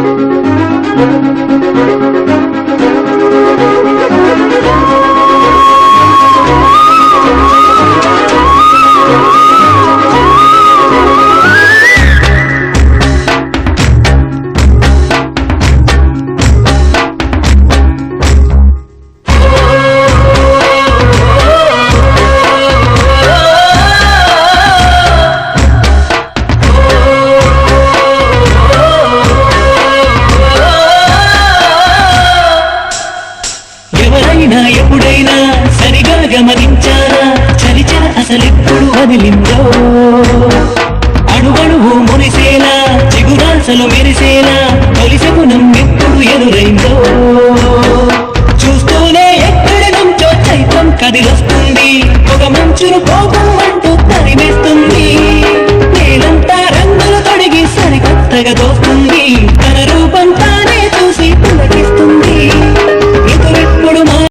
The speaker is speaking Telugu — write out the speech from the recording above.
Müzik ఎప్పుడైనా ఎప్పుడైనా సరిగా గమనించారా అసలు అసలెప్పుడు వదిలిందో? అడుగడువు మునిసేలా చిగురాసలు మెరిసేలా తొలిసగుణం నమ్మెప్పుడు ఎదురైందో? చూస్తూనే ఎక్కడ నుంచో చైతం కదిలొస్తుంది. ఒక మంచును కోపం అంటూ తరిమేస్తుంది. నేలంతా రంగులు తొడిగి సరికొత్తగా